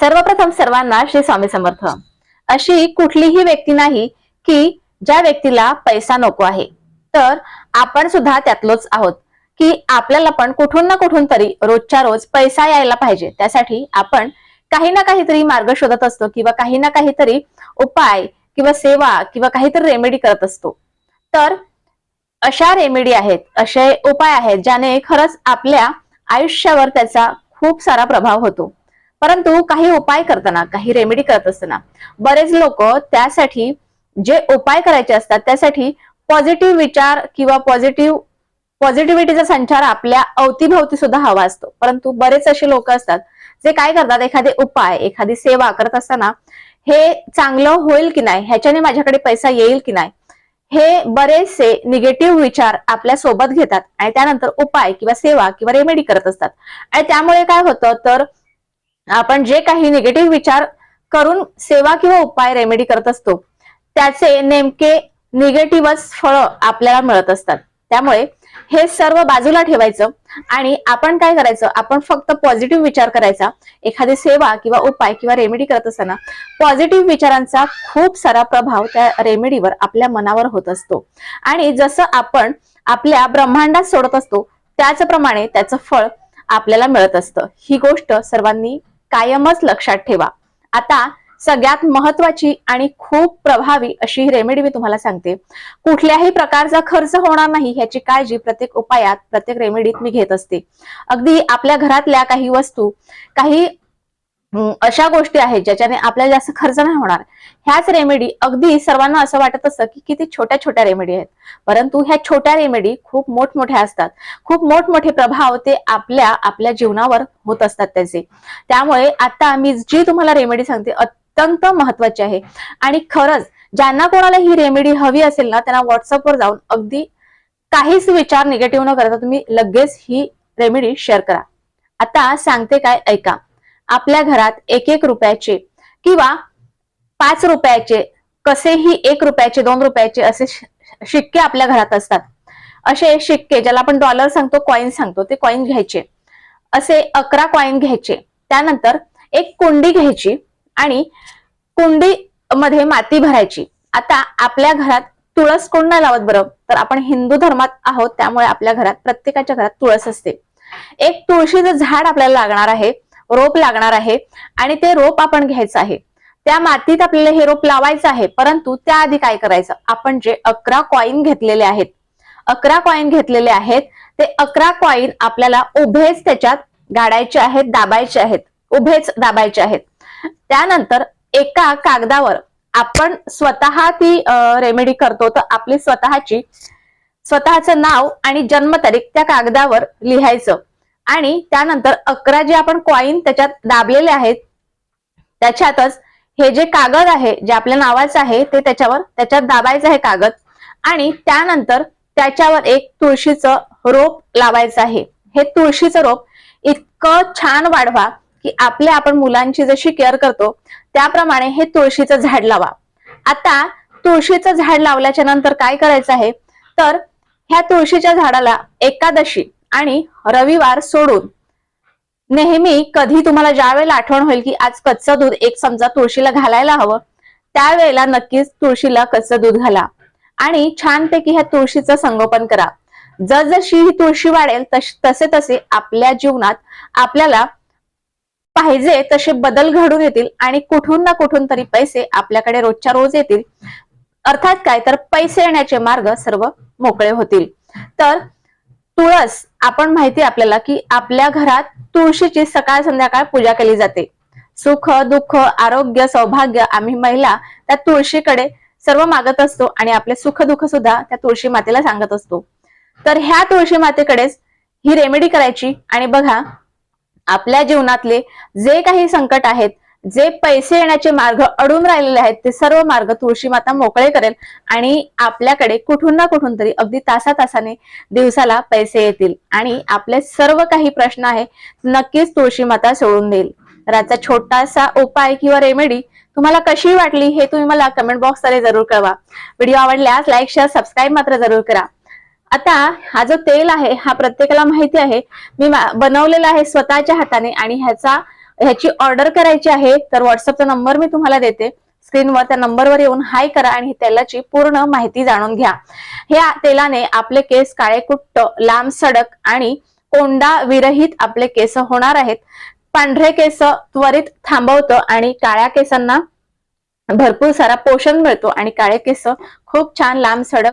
सर्वप्रथम सर्वांना श्री स्वामी समर्थ. अशी कुठलीही व्यक्ती नाही की ज्या व्यक्तीला पैसा नको आहे. तर आपण सुद्धा त्यातलोच आहोत की आपल्याला पण कुठून ना कुठून तरी रोजच्या रोज पैसा यायला पाहिजे. त्यासाठी आपण काही ना काहीतरी मार्ग शोधत असतो किंवा काही ना काहीतरी उपाय किंवा सेवा किंवा काहीतरी रेमेडी करत असतो. तर अशा रेमेडी आहेत असे उपाय आहेत ज्याने खरंच आपल्या आयुष्यावर त्याचा खूप सारा प्रभाव होतो. परंतु काही उपाय करताना काही रेमेडी करत असताना बरेच लोक त्यासाठी जे उपाय करायचे असतात त्यासाठी पॉझिटिव्ह विचार किंवा पॉझिटिव्ह पॉझिटिव्हिटीचा संचार आपल्या अवतीभवती सुद्धा हवा असतो. परंतु बरेच असे लोक असतात जे काय करतात एखादे उपाय एखादी सेवा करत असताना हे चांगलं होईल की नाही ह्याच्याने माझ्याकडे पैसा येईल की नाही हे बरेचसे निगेटिव्ह विचार आपल्यासोबत घेतात आणि त्यानंतर उपाय किंवा सेवा किंवा रेमेडी करत असतात. आणि त्यामुळे काय होतं तर आपण जे काही निगेटिव्ह विचार करून सेवा किंवा उपाय रेमेडी करत असतो त्याचे नेमके निगेटिव्हच फळ आपल्याला मिळत असतात. त्यामुळे हे सर्व बाजूला ठेवायचं आणि आपण काय करायचं आपण फक्त पॉझिटिव्ह विचार करायचा. एखादी सेवा किंवा उपाय किंवा रेमेडी करत असताना पॉझिटिव्ह विचारांचा खूप सारा प्रभाव त्या रेमेडीवर आपल्या मनावर होत असतो. आणि जसं आपण आपल्या ब्रह्मांडात सोडत असतो त्याचप्रमाणे त्याचं फळ आपल्याला मिळत असतं. ही गोष्ट सर्वांनी कायमच लक्षात ठेवा. आता सगळ्यात महत्वाची आणि खूप प्रभावी अशी ही रेमेडी मी तुम्हाला सांगते. कुठल्याही प्रकारचा खर्च होणार नाही ह्याची काळजी प्रत्येक उपायात प्रत्येक रेमेडीत मी घेत असते. अगदी आपल्या घरातल्या काही वस्तू काही अशा गोष्टी आहेत ज्याच्याने आपल्याला जास्त खर्च नाही होणार. ह्याच रेमेडी अगदी सर्वांना असं वाटत असतं की किती छोट्या छोट्या रेमेडी आहेत. परंतु ह्या छोट्या रेमेडी खूप मोठमोठ्या असतात. खूप मोठमोठे प्रभाव ते आपल्या आपल्या जीवनावर होत असतात त्याचे. त्यामुळे आता मी जी तुम्हाला रेमेडी सांगते अत्यंत महत्वाची आहे. आणि खरंच ज्यांना कोणाला ही रेमेडी हवी असेल ना त्यांना व्हॉट्सअपवर जाऊन अगदी काहीच विचार निगेटिव्ह न करता तुम्ही लगेच ही रेमेडी शेअर करा. आता सांगते काय ऐका. आपल्या घरात एक एक रुपयाचे किंवा पाच रुपयाचे कसेही एक रुपयाचे दोन रुपयाचे असे शिक्के आपल्या घरात असतात. असे शिक्के ज्याला आपण डॉलर सांगतो कॉईन सांगतो ते कॉईन घ्यायचे. असे अकरा कॉईन घ्यायचे. त्यानंतर एक कुंडी घ्यायची आणि कुंडी मध्ये माती भरायची. आता आपल्या घरात तुळस कोण नाही लावत बरं? तर आपण हिंदू धर्मात आहोत त्यामुळे आपल्या घरात प्रत्येकाच्या घरात तुळस असते. एक तुळशीचं झाड आपल्याला लागणार आहे. रोप लागणार आहे आणि ते रोप आपण घ्यायचं आहे. त्या मातीत आपल्याला हे रोप लावायचं आहे परंतु त्याआधी काय करायचं? आपण जे अकरा कॉईन घेतलेले आहेत अकरा कॉईन घेतलेले आहेत ते अकरा कॉईन आपल्याला उभेच त्याच्यात गाडायचे आहेत दाबायचे आहेत उभेच दाबायचे आहेत. त्यानंतर एका कागदावर आपण स्वतः ती रेमेडी करतो. तर आपली स्वतःची स्वतःचं नाव आणि जन्मतारीख त्या कागदावर लिहायचं. आणि त्यानंतर अकरा जे आपण कॉईन त्याच्यात दाबलेले आहेत त्याच्यातच हे जे कागद आहे जे आपल्या नावाचं आहे ते त्याच्यावर त्याच्यात दाबायचं आहे कागद. आणि त्यानंतर त्याच्यावर एक तुळशीचं रोप लावायचं आहे. हे तुळशीचं रोप इतकं छान वाढवा की आपल्या आपण मुलांची जशी केअर करतो त्याप्रमाणे हे तुळशीचं झाड लावा. आता तुळशीचं झाड लावल्याच्या नंतर काय करायचं आहे? तर ह्या तुळशीच्या झाडाला एकादशी आणि रविवार सोडून. नेहमी कधी तुम्हाला ज्या वेळेला आठवण होईल की आज कच्चं दूध एक चमचा तुळशीला घालायला हवं त्यावेळेला नक्कीच तुळशीला कच्चं दूध घाला. आणि छानपैकी ह्या तुळशीचं संगोपन करा. जसजशी ही तुळशी वाढेल तसे तसे आपल्या जीवनात आपल्याला पाहिजे तसे बदल घडून येतील आणि कुठून ना कुठून तरी पैसे आपल्याकडे रोजच्या रोज येतील. अर्थात काय? तर पैसे येण्याचे मार्ग सर्व मोकळे होतील. तर तुळस आपण माहिती आपल्याला की आपल्या घरात तुळशीची सकाळ संध्याकाळ पूजा केली जाते. सुख दुःख आरोग्य सौभाग्य आम्ही महिला त्या तुळशीकडे सर्व मागत असतो आणि आपले सुख दुःख सुद्धा त्या तुळशी मातेला सांगत असतो. तर ह्या तुळशी मातेकडेच ही रेमेडी करायची आणि बघा आपल्या जीवनातले जे काही संकट आहेत जे पैसे येण्याचे मार्ग अडून राहिलेले आहेत ते सर्व मार्ग तुळशी माता मोकळे करेल आणि आपल्याकडे कुठून ना कुठून तरी अगदी तासा तासाने दिवसाला पैसे येतील. आणि आपले सर्व काही प्रश्न आहे नक्कीच तुळशी माता सोडून देईल. तर आजचा छोटासा उपाय किंवा रेमेडी तुम्हाला कशी वाटली हे तुम्ही मला कमेंट बॉक्समध्ये जरूर कळवा. व्हिडिओ आवडल्यास लाईक शेअर सबस्क्राईब मात्र जरूर करा. आता हा जो तेल आहे हा प्रत्येकाला माहिती आहे मी बनवलेला आहे स्वतःच्या हाताने आणि ह्याचा ह्याची ऑर्डर करायची आहे तर व्हॉट्सअपचा नंबर मी तुम्हाला देते. स्क्रीनवर त्या नंबरवर येऊन हाय करा आणि तेलाची पूर्ण माहिती जाणून घ्या. ह्या तेलाने आपले केस काळे कुट्ट लांब सडक आणि कोंडा विरहित आपले केस होणार आहेत. पांढरे केस त्वरित थांबवतं आणि काळ्या केसांना भरपूर सारा पोषण मिळतो आणि काळे केस खूप छान लांब सडक